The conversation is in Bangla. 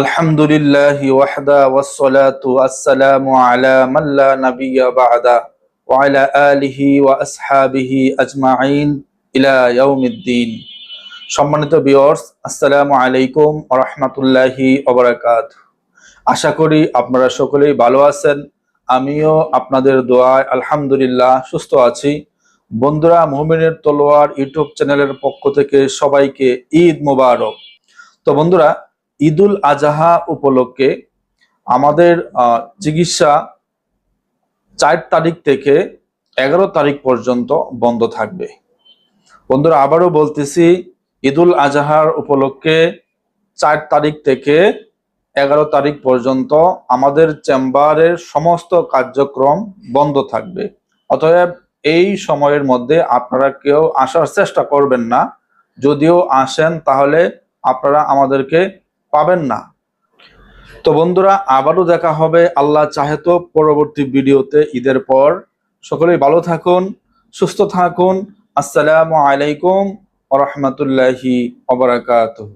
আলহামদুলিল্লাহ ওয়াহদা ওয়াসসালাতু আসসালামু আলা মান লা নাবিয়্যা বা'দা ওয়া আলা আলিহি ওয়া আসহাবিহি আজমাইন ইলা ইয়াউমিদ্দিন। সম্মানিত ভিউয়ার্স, আসসালামু আলাইকুম ওয়া রাহমাতুল্লাহি ওয়া বারাকাতুহু। আশা করি আপনারা সকলেই ভালো আছেন। আমিও আপনাদের দোয়ায় আলহামদুলিল্লাহ সুস্থ আছি। বন্ধুরা, মুমিনের তলোয়ার ইউটিউব চ্যানেলের পক্ষ থেকে সবাইকে ঈদ মোবারক। তো বন্ধুরা ঈদুল আজহা উপলক্ষে আমাদের চিকিৎসা চার তারিখ থেকে এগারো তারিখ পর্যন্ত বন্ধ থাকবে। বন্ধুরা, আবারও বলতেছি, ঈদুল আজহার উপলক্ষে চার তারিখ থেকে এগারো তারিখ পর্যন্ত আমাদের চেম্বারের সমস্ত কার্যক্রম বন্ধ থাকবে। অতএব এই সময়ের মধ্যে আপনারা কেউ আসার চেষ্টা করবেন না। যদিও আসেন, তাহলে আপনারা আমাদেরকে পাবেন না। তো বন্ধুরা, আবারও দেখা হবে। আল্লাহ চাহে তো পরবর্তী ভিডিওতে ঈদের পর। সকলেই ভালো থাকুন, সুস্থ থাকুন। আসসালামু আলাইকুম রহমতুল্লাহি অবরাকাতুহ